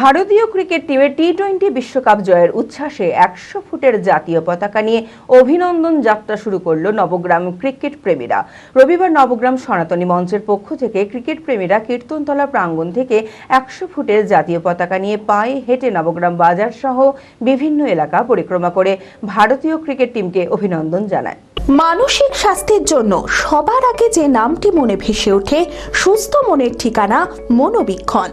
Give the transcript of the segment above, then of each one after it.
ভারতীয় ক্রিকেট টিমের T twenty বিশ্বকাপ জয়ের উচ্ছ্বাসে একশো ফুটের জাতীয় পতাকা নিয়ে অভিনন্দন যাত্রা শুরু করল নবগ্রাম ক্রিকেট প্রেমীরা। রবিবার নবগ্রাম সনাতনী মঞ্চের পক্ষ থেকে ক্রিকেট প্রেমীরা কীর্তনতলা প্রাঙ্গণ থেকে একশো ফুটের জাতীয় পতাকা নিয়ে পায়ে হেঁটে নবগ্রাম বাজার সহ বিভিন্ন এলাকা পরিক্রমা করে ভারতীয় ক্রিকেট টিমকে অভিনন্দন জানায়। মানসিক স্বাস্থ্যের জন্য সবার আগে যে নামটি মনে ভেসে ওঠে, সুস্থ মনের ঠিকানা মনোবীক্ষণ।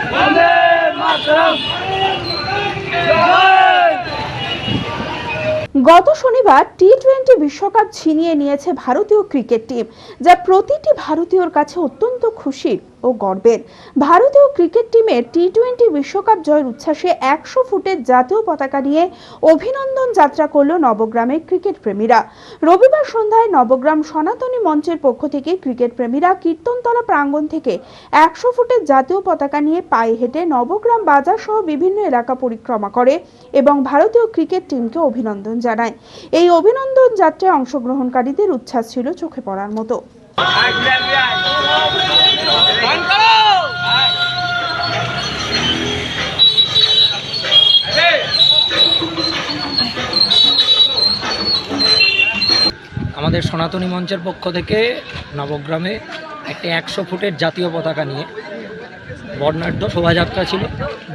গত শনিবার টি টোয়েন্টি বিশ্বকাপ ছিনিয়ে নিয়েছে ভারতীয় ক্রিকেট টিম, যা প্রতিটি ভারতীয়র কাছে অত্যন্ত খুশির ও গর্বের। ভারতীয় ক্রিকেট টিমের টি টোয়েন্টি বিশ্বকাপ জয়ের উচ্ছ্বাসে একশো ফুটের জাতীয় পতাকা নিয়ে অভিনন্দন যাত্রা করল নবগ্রামের ক্রিকেট প্রেমীরা। রবিবার সন্ধ্যায় নবগ্রাম সনাতনী মঞ্চের পক্ষ থেকে ক্রিকেট প্রেমীরা কীর্তনতলা প্রাঙ্গণ থেকে একশো ফুটের জাতীয় পতাকা নিয়ে পায়ে হেঁটে নবগ্রাম বাজার সহ বিভিন্ন এলাকা পরিক্রমা করে এবং ভারতীয় ক্রিকেট টিমকে অভিনন্দন জানায়। এই অভিনন্দন যাত্রায় অংশগ্রহণকারীদের উচ্ছ্বাস ছিল চোখে পড়ার মতো। আমাদের সনাতনী মঞ্চের পক্ষ থেকে নবগ্রামে একটি একশো ফুটের জাতীয় পতাকা নিয়ে বর্ণাঢ্য শোভাযাত্রা ছিল।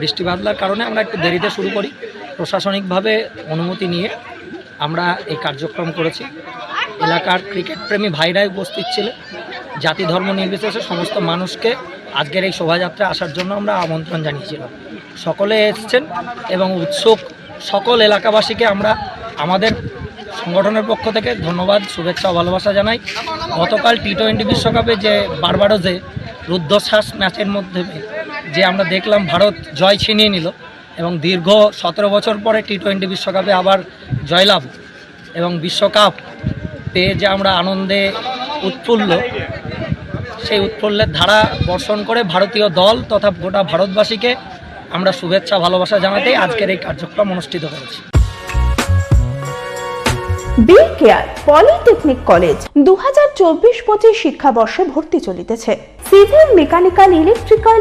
বৃষ্টি বাদলার কারণে আমরা একটু দেরিতে শুরু করি। প্রশাসনিকভাবে অনুমতি নিয়ে আমরা এই কার্যক্রম করেছি। এলাকার ক্রিকেট প্রেমী ভাইরাই উপস্থিত ছিলেন জাতি, ধর্ম নির্বিশেষে সমস্ত মানুষকে আজকের এই শোভাযাত্রা আসার জন্য আমরা আমন্ত্রণ জানিয়েছিলাম। সকলে এসছেন এবং উৎসুক সকল এলাকাবাসীকে আমরা আমাদের সংগঠনের পক্ষ থেকে ধন্যবাদ, শুভেচ্ছা ভালোবাসা জানাই। গতকাল টি টোয়েন্টি বিশ্বকাপে যে বারবারোজে রুদ্ধশ্বাস ম্যাচের মধ্যে যে আমরা দেখলাম, ভারত জয় ছিনিয়ে নিল। এবং দীর্ঘ সতেরো বছর পরে টি টোয়েন্টি বিশ্বকাপে আবার জয়লাভ এবং বিশ্বকাপ পেয়ে যে আমরা আনন্দে উৎফুল্ল, সেই উৎফুল্লের ধারা বর্ষণ করে ভারতীয় দল তথা গোটা ভারতবাসীকে আমরা শুভেচ্ছা, ভালোবাসা জানাতেই আজকের এই কার্যক্রম অনুষ্ঠিত করেছি বি কেয়ার পলিটেকনিক কলেজ দু হাজার চব্বিশ পঁচিশ শিক্ষাবর্ষে ভর্তি চলিতেছে। Civil mechanical electrical